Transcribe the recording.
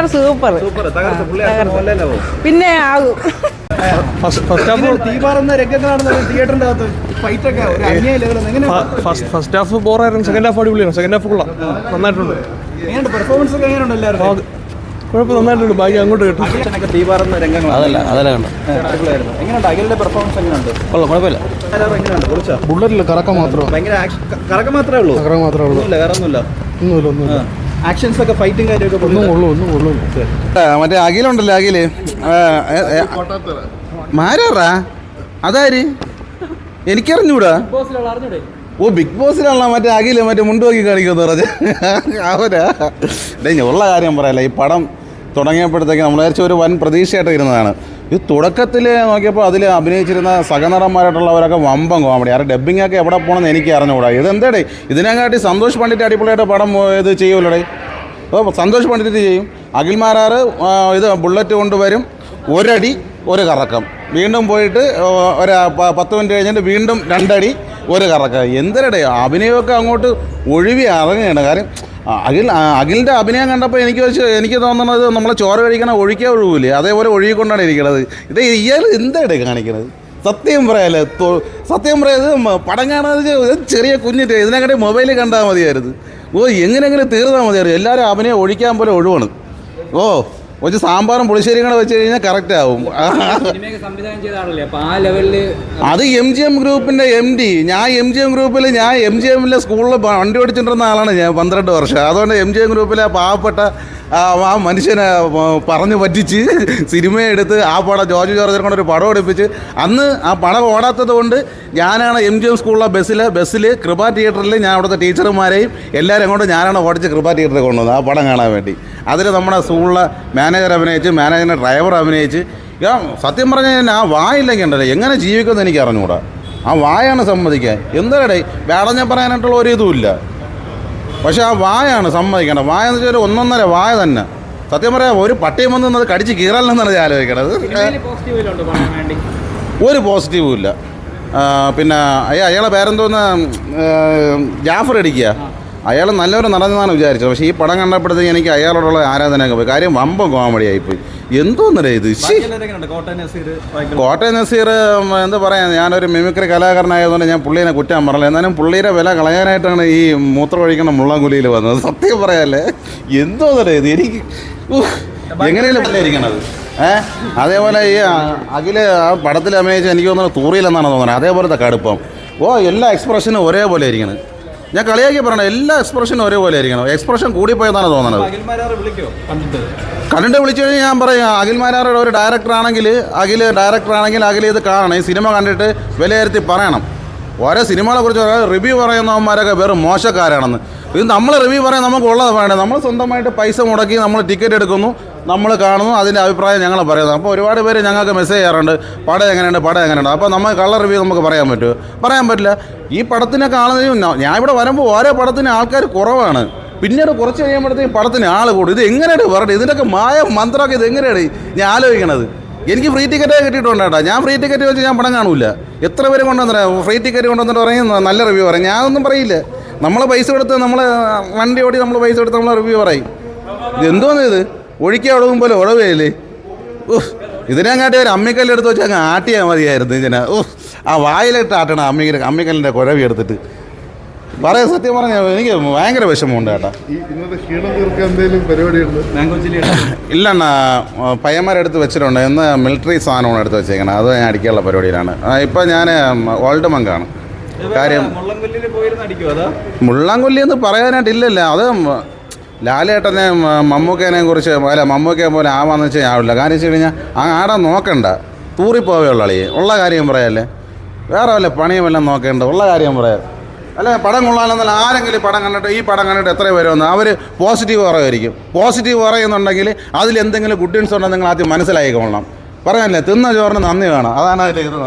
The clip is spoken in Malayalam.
മോഹൻലാൽ സൂപ്പർ. പിന്നെ ആകും. ഫസ്റ്റ് ഫസ്റ്റ് ഹാഫ് തീ രംഗങ്ങളാണ് തിയേറ്ററിന്റെ ഫൈറ്റ് ഒക്കെ ഒരു അന്യായ ലെവലിൽ എങ്ങനെ ഫസ്റ്റ് ഫസ്റ്റ് ഹാഫ് ബോറായിരുന്നു. സെക്കൻഡ് ഹാഫ് അടിപൊളിയാണ് സെക്കൻഡ് ഹാഫ് കൊള്ളാം. നന്നായിട്ടുണ്ട്. പെർഫോമൻസ് കുഴപ്പം നന്നായിട്ടുണ്ട്. ബാക്കി അങ്ങോട്ട് കേട്ടു. അതല്ല അതല്ല കണ്ട കൊള്ളാം കുഴപ്പമില്ല. ബുള്ളറ്റിൽ കറക്കം മാത്രമേ കറക്കം ഉള്ളൂ. കറക്കം മാത്രമേ ഉള്ളൂ. ഒന്നുമില്ല ഒന്നുമില്ല. ആക്ഷൻസ് ഒക്കെ ഫൈറ്റും കാര്യമൊക്കെ ഒന്നും ഒന്നും മറ്റേ അഖിലുണ്ടല്ലോ അഖിൽ? മാരാറാ? അതാര്? എനിക്കറിഞ്ഞൂടാ. ഓ ബിഗ് ബോസിലാണല്ലോ മറ്റേ അഖിൽ മറ്റേ മുണ്ടുപോക്കി കാണിക്കുമെന്ന് പറഞ്ഞ്. അവരാ ഡേ ഉള്ള കാര്യം പറയല്ല ഈ പടം തുടങ്ങിയപ്പോഴത്തേക്ക് നമ്മൾ വിചാരിച്ച ഒരു വൻ പ്രതീക്ഷയായിട്ട് ഇരുന്നതാണ് ഇത് തുടക്കത്തിൽ നോക്കിയപ്പോൾ അതിൽ അഭിനയിച്ചിരുന്ന സഹനടന്മാരായിട്ടുള്ളവരൊക്കെ വമ്പം കോമഡി ആ ഡബ്ബിംഗ് ഒക്കെ എവിടെ പോകണമെന്ന് എനിക്ക് അറിഞ്ഞുകൂടാ. ഇത് എന്താടേ? ഇതിനെക്കാട്ടി സന്തോഷ് പണ്ഡിറ്റ് അടിപൊളിയായിട്ട് പടം ഇത് ചെയ്യുമല്ലോടേ അപ്പോൾ സന്തോഷ് പണ്ഡിറ്റ് ചെയ്യും. അഖിൽമാരാറ് ഇത് ബുള്ളറ്റ് കൊണ്ടുവരും. ഒരടി ഒരു കറക്കം. വീണ്ടും പോയിട്ട് ഒരു പത്ത് മിനിറ്റ് കഴിഞ്ഞിട്ട് വീണ്ടും രണ്ടടി ഒരു കറക്കം. എന്തിനടേ? അഭിനയമൊക്കെ അങ്ങോട്ട് ഒഴിവി ഇറങ്ങുകയാണ്. കാര്യം അഖിൽ അഖിലിന്റെ അഭിനയം കണ്ടപ്പോൾ എനിക്ക് വെച്ച് എനിക്ക് തോന്നുന്നത് നമ്മളെ ചോര കഴിക്കണ ഒഴിക്കാൻ ഒഴുകൂലേ അതേപോലെ ഒഴുകിക്കൊണ്ടാണ് ഇരിക്കുന്നത് ഇത് ഇയാൾ എന്താണ് കാണിക്കുന്നത് സത്യം പറയാല്ലേ സത്യം പറയാത് പടം കാണാതെ ചെറിയ കുഞ്ഞിട്ട് ഇതിനെക്കാട്ടി മൊബൈലിൽ കണ്ടാൽ മതിയായിരുന്നു. ഓ എങ്ങനെയെങ്കിലും തീർന്നാൽ മതിയായിരുന്നു. എല്ലാവരും അഭിനയം ഒഴിക്കാൻ പോലെ ഒഴിവാണ്. ഓ. കുറച്ച് സാമ്പാറും പുളിശ്ശേരിയും കൂടെ വെച്ച് കഴിഞ്ഞാൽ കറക്റ്റ് ആവും. അത് എം ജി എം ഗ്രൂപ്പിന്റെ എം ഡി ഞാൻ എം ജി എം ഗ്രൂപ്പിൽ ഞാൻ എം ജി എമ്മിലെ സ്കൂളിൽ വണ്ടി ഓടിച്ചിട്ടിരുന്ന ആളാണ് ഞാൻ പന്ത്രണ്ട് വർഷം. അതുകൊണ്ട് എം ജി എം ഗ്രൂപ്പിലെ പാവപ്പെട്ട ആ മനുഷ്യനെ പറഞ്ഞു പറ്റിച്ച് സിനിമ എടുത്ത് ആ പടം ജോർജ് ജോർജിനെ കൊണ്ട് ഒരു പടം എടുപ്പിച്ച് അന്ന് ആ പടം ഓടാത്തത് കൊണ്ട് ഞാനാണ് എം ജി എം സ്കൂളിലെ ബസ്സിൽ ബസ്സിൽ കൃപ തിയേറ്ററിൽ ഞാൻ അവിടുത്തെ ടീച്ചർമാരെയും എല്ലാവരും കൊണ്ട് ഞാനാണ് ഓടിച്ച് കൃപ തിയേറ്ററിൽ കൊണ്ടുവന്നത് ആ പടം കാണാൻ വേണ്ടി. അതിൽ നമ്മുടെ സ്കൂളിലെ മാനേജർ അഭിനയിച്ച് മാനേജറിന്റെ ഡ്രൈവർ അഭിനയിച്ച് ഞാൻ സത്യം പറഞ്ഞാൽ ആ വായില്ലെങ്കിൽ ഉണ്ടല്ലോ എങ്ങനെ ജീവിക്കുമെന്ന് എനിക്ക് അറിഞ്ഞുകൂടാ ആ വായാണ് സമ്മതിക്കാൻ. എന്താടേ വേടഞ്ഞ പറയാനായിട്ടുള്ള ഒരു ഇതുമില്ല പക്ഷെ ആ വായാണ് സമ്മതിക്കേണ്ടത്. വായ എന്ന് വെച്ചാൽ ഒന്നൊന്നര വായ തന്നെ. സത്യം പറയാം ഒരു പട്ടിയും വന്ന് അത് കടിച്ച് കീറലെന്നാണ് ഞാൻ ആലോചിക്കണത്. ഒരു പോസിറ്റീവും ഇല്ല. പിന്നെ അയ്യ അയാളെ പേരെന്തോന്ന് ജാഫർ അടിക്കുക. അയാൾ നല്ലൊരു നടന്നതാണ് വിചാരിച്ചത്. പക്ഷേ ഈ പടം കണ്ടപ്പോഴത്തേക്ക് എനിക്ക് അയാളോടുള്ള ആരാധനയൊക്കെ പോയി. കാര്യം വമ്പം കോമഡി ആയിപ്പോയി എന്തോന്നല്ലേ ഇത്. കോട്ടയം നസീർ എന്ത് പറയാം ഞാനൊരു മിമിക്രി കലാകാരനായതുകൊണ്ട് ഞാൻ പുള്ളീനെ കുറ്റാൻ പറഞ്ഞില്ല. എന്നാലും പുള്ളിയുടെ വില കളയാനായിട്ടാണ് ഈ മൂത്രമൊഴിക്കണ മുള്ളംകുലിയിൽ വന്നത്. സത്യം പറയാല്ലേ? എന്തോ ഇത്? എനിക്ക് എങ്ങനെയല്ലേ പുള്ളിയിരിക്കണത് ഏഹ് അതേപോലെ ഈ അഖിൽ ആ പടത്തിൽ അഭിനയിച്ച എനിക്ക് തോന്നുന്നത് തൂറിയിലെന്നാണ് തോന്നുന്നത്. അതേപോലത്തെ കടുപ്പം. ഓ എല്ലാ എക്സ്പ്രഷനും ഒരേപോലെ ഇരിക്കണം. ഞാൻ കളിയാക്കി പറയണം എല്ലാ എക്സ്പ്രഷനും ഒരേപോലെ ആയിരിക്കണം. എക്സ്പ്രഷൻ കൂടിപ്പോയെന്നാണ് തോന്നുന്നത് കണ്ടിട്ട്. കണ്ടിട്ട് വിളിച്ചു കഴിഞ്ഞാൽ ഞാൻ പറയാം അഖിൽ മാരാറുടെ ഒരു ഡയറക്ടർ ആണെങ്കിൽ അഖിൽ ഡയറക്ടർ ആണെങ്കിൽ അഖിൽ ഇത് കാണണം. ഈ സിനിമ കണ്ടിട്ട് വിലയിരുത്തി പറയണം. ഓരോ സിനിമകളെ കുറിച്ച് റിവ്യൂ പറയുന്നവന്മാരൊക്കെ വെറും മോശക്കാരാണെന്ന്. ഇത് നമ്മൾ റിവ്യൂ പറയാൻ നമുക്ക് ഉള്ളത് വേണ്ടത് നമ്മൾ സ്വന്തമായിട്ട് പൈസ മുടക്കി നമ്മൾ ടിക്കറ്റ് എടുക്കുന്നു. നമ്മൾ കാണുന്നു അതിന്റെ അഭിപ്രായം ഞങ്ങൾ പറയുന്നത് അപ്പോൾ ഒരുപാട് പേര് ഞങ്ങൾക്ക് മെസ്സേജ് ചെയ്യാറുണ്ട്. പടം എങ്ങനെയുണ്ട് പടം എങ്ങനെയുണ്ട്? അപ്പോൾ നമ്മൾ കളർ റിവ്യൂ നമുക്ക് പറയാൻ പറ്റുമോ പറയാൻ പറ്റില്ല. ഈ പടത്തിനെ കാണുന്നതിനും ഞാൻ ഇവിടെ വരുമ്പോൾ ഓരോ പടത്തിന് ആൾക്കാർ കുറവാണ്. പിന്നീട് കുറച്ച് കഴിയുമ്പോഴത്തേക്കും പടത്തിന് ആൾ കൂടും. ഇത് എങ്ങനെയാണ് പറഞ്ഞത്? ഇതിന്റെയൊക്കെ മായ മന്ത്രമൊക്കെ ഇത് എങ്ങനെയാണ് ഞാൻ ആലോചിക്കണത്? എനിക്ക് ഫ്രീ ടിക്കറ്റേ കിട്ടിയിട്ടുണ്ട് കേട്ടോ. ഞാൻ ഫ്രീ ടിക്കറ്റ് വെച്ച് ഞാൻ പടം കാണൂല. എത്ര പേര് കൊണ്ടുവന്നിട്ട്? ഫ്രീ ടിക്കറ്റ് കൊണ്ടുവന്നിട്ട് പറയും നല്ല റിവ്യൂ പറയും. ഞാനൊന്നും പറയില്ല. നമ്മൾ പൈസ കൊടുത്ത് നമ്മൾ വണ്ടി ഓടി നമ്മൾ പൈസ കൊടുത്ത് നമ്മൾ റിവ്യൂ പറയും. ഇത് എന്തോന്ന് ഇത്? ഒഴിക്കുക ഒഴുകും പോലെ ഉടവേലേ ഉഫ്. ഇതിനെങ്ങാട്ടി ഒരു അമ്മിക്കല്ലെടുത്ത് വെച്ച് അങ്ങ് ആട്ടിയാൽ മതിയായിരുന്നു ഇതിനെ ഓഹ് ആ വായിലിട്ട് ആട്ടണം അമ്മിക്കൽ അമ്മിക്കല്ലിന്റെ കുഴവി എടുത്തിട്ട്. പറയാ സത്യം പറഞ്ഞാൽ എനിക്ക് ഭയങ്കര വിഷമമുണ്ട് കേട്ടോ ഇല്ല അണ്ണാ പയ്യന്മാരെടുത്ത് വെച്ചിട്ടുണ്ട്. ഇന്ന് മിലിറ്ററി സാധനമാണ് എടുത്ത് വെച്ചേക്കണം. അത് ഞാൻ അടിക്കാനുള്ള പരിപാടിയിലാണ്. ഇപ്പം ഞാൻ ഓൾഡ് മങ്കാണ് കാര്യം മുള്ളാങ്കൊല്ലി എന്ന് പറയാനായിട്ടില്ലല്ലോ. അത് ലാലേട്ടനെ മമ്മൂക്കേനെ കുറിച്ച് അല്ല മമ്മൂക്കയെ പോലെ ആവാന്ന് വെച്ചാൽ ആവില്ല. കാര്യം വെച്ച് കഴിഞ്ഞാൽ ആ ആടെ നോക്കണ്ട. തൂറിപ്പോവേ ഉള്ള അളിയെ. ഉള്ള കാര്യം പറയാല്ലേ. വേറെ വല്ല പണിയും വല്ലതും നോക്കേണ്ട. ഉള്ള കാര്യം പറയാം. അല്ല പടം കൊള്ളാമെന്നല്ല ആരെങ്കിലും പടം കണ്ടിട്ട് ഈ പടം കണ്ടിട്ട് എത്ര വരുമെന്ന് അവർ പോസിറ്റീവ് പറയുമായിരിക്കും. പോസിറ്റീവ് പറയുന്നുണ്ടെങ്കിൽ അതിൽ എന്തെങ്കിലും ഗുഡ് ഉണ്ടെങ്കിൽ നിങ്ങൾ ആദ്യം മനസ്സിലായിക്കൊള്ളണം പറയാനല്ലേ? തിന്ന ചോറിന് നന്ദി വേണം. അതാണ് അതിൽ